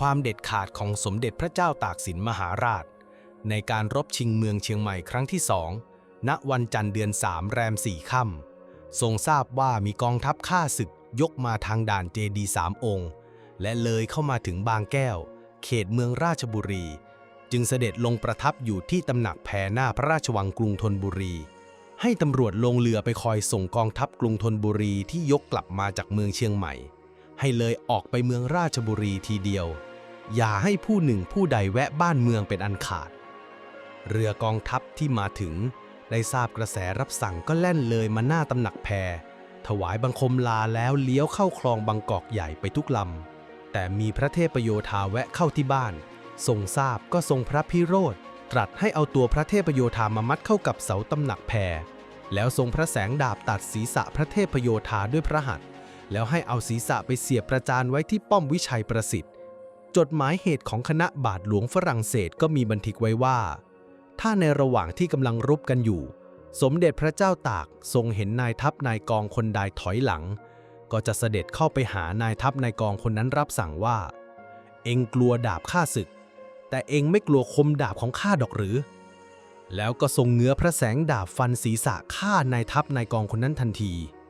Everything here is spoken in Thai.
ความเด็ดขาดของสมเด็จพระเจ้าตากสินมหาราช ในการรบชิงเมืองเชียงใหม่ครั้งที่สองณวันจันทร์เดือนสามแรมสี่ค่ำทรงทราบว่ามีกองทัพข้าศึกยกมาทางด่านเจดีสามองค์ และเลยเข้ามาถึงบางแก้ว เขตเมืองราชบุรี จึงเสด็จลงประทับอยู่ที่ตำหนักแพหน้าพระราชวังกรุงธนบุรี ให้ตำรวจลงเรือไปคอยส่งกองทัพกรุงธนบุรีที่ยกกลับมาจากเมืองเชียงใหม่ ให้เลยออกไปเมืองราชบุรีทีเดียว อย่าให้ผู้หนึ่งผู้ใดแวะบ้านเมืองเป็นอันขาด เรือกองทัพที่มาถึง ได้ทราบกระแสรับสั่งก็แล่นเลยมาหน้าตำหนักแพร ถวายบังคมลาแล้วเลี้ยวเข้าคลองบางกอกใหญ่ไปทุกลำ แต่มีพระเทพโยธาแวะเข้าที่บ้าน ทรงทราบก็ทรงพระพิโรธ ตรัสให้เอาตัวพระเทพโยธามามัดเข้ากับเสาตำหนักแพร แล้วทรงพระแสงดาบตัดศีรษะพระเทพโยธาด้วยพระหัตถ์แล้วให้เอาศีรษะไปเสียบประจานไว้ที่ป้อมวิชัยประสิทธิ์ จดหมายเหตุของคณะบาทหลวงฝรั่งเศสก็มีบันทึกไว้ว่า ถ้าในระหว่างที่กำลังรบกันอยู่ สมเด็จพระเจ้าตากทรงเห็นนายทัพนายกองคนใดถอยหลัง ก็จะเสด็จเข้าไปหานายทัพนายกองคนนั้นรับสั่งว่า เองกลัวดาบข้าศึก แต่เองไม่กลัวคมดาบของข้าดอกหรือ แล้วก็ทรงเงื้อพระแสงดาบฟันศีรษะฆ่านายทัพนายกองคนนั้นทันที